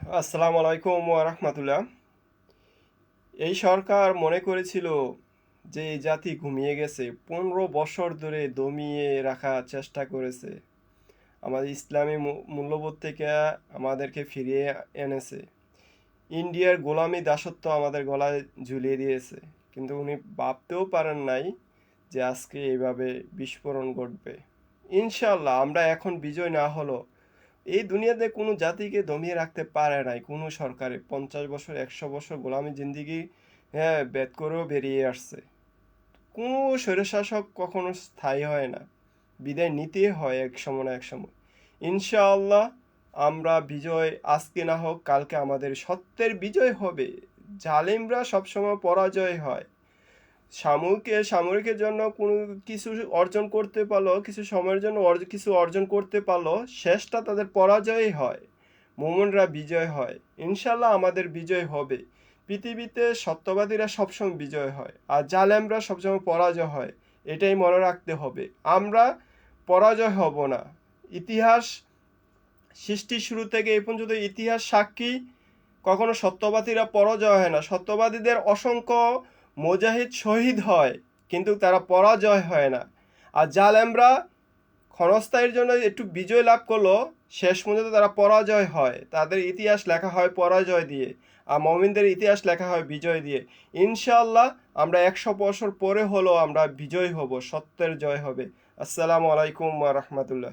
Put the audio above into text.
আসসালামু আলাইকুম রাহমাতুল্লাহ। এই সরকার মনে করেছিল যে এই জাতি ঘুমিয়ে গেছে, পনেরো বছর ধরে দমিয়ে রাখার চেষ্টা করেছে। আমাদের ইসলামী মূল্যবোধ থেকে আমাদেরকে ফিরিয়ে এনেছে। ইন্ডিয়ার গোলামি দাসত্ব আমাদের গলায় ঝুলিয়ে দিয়েছে। কিন্তু উনি ভাবতেও পারেন নাই যে আজকে এইভাবে বিস্ফোরণ ঘটবে। ইনশাল্লাহ আমরা এখন বিজয় না হলো এই দুনিয়াতে কোনো জাতিকে দমিয়ে রাখতে পারে নাই। কোনো সরকারে পঞ্চাশ বছর, একশো বছর গোলামী জিন্দিগি হ্যাঁ বেদ করেও বেরিয়ে আসছে। কোনো স্বৈরশাসক কখনো স্থায়ী হয় না। বিদায় নিতে হয় এক সময় না এক সময়। ইনশাআল্লাহ আমরা বিজয়, আজকে না হোক কালকে আমাদের সত্যের বিজয় হবে। জালিমরা সবসময় পরাজয় হয়। সাময়িকে সামরিকের জন্য কোনো কিছু অর্জন করতে পারল, কিছু সময়ের জন্য কিছু অর্জন করতে পারল, শেষটা তাদের পরাজয়ই হয়। মোমনরা বিজয় হয়। ইনশাল্লাহ আমাদের বিজয় হবে। পৃথিবীতে সত্যবাদীরা সবসময় বিজয় হয়। আর জালেমরা সবসময় পরাজয় হয়। এটাই মনে রাখতে হবে। আমরা পরাজয় হব না। ইতিহাস সৃষ্টির শুরু থেকে এই পর্যন্ত ইতিহাস সাক্ষী। কখনো সত্যবাদীরা পরাজয় হয় না। সত্যবাদীদের অসংখ্য মুজাহিদ শহীদ হয়, কিন্তু তারা পরাজয় হয় না। আর জালেমরা ক্ষণস্থায়ীর জন্য একটু বিজয় লাভ করল শেষ পর্যন্ত তারা পরাজয় হয়। তাদের ইতিহাস লেখা হয় পরাজয় দিয়ে, আর মমিনদের ইতিহাস লেখা হয় বিজয় দিয়ে। ইনশাআল্লাহ আমরা একশো বছর পরে হলেও আমরা বিজয় হব, সত্যের জয় হবে। আসসালামু আলাইকুম রহমতুল্লাহ।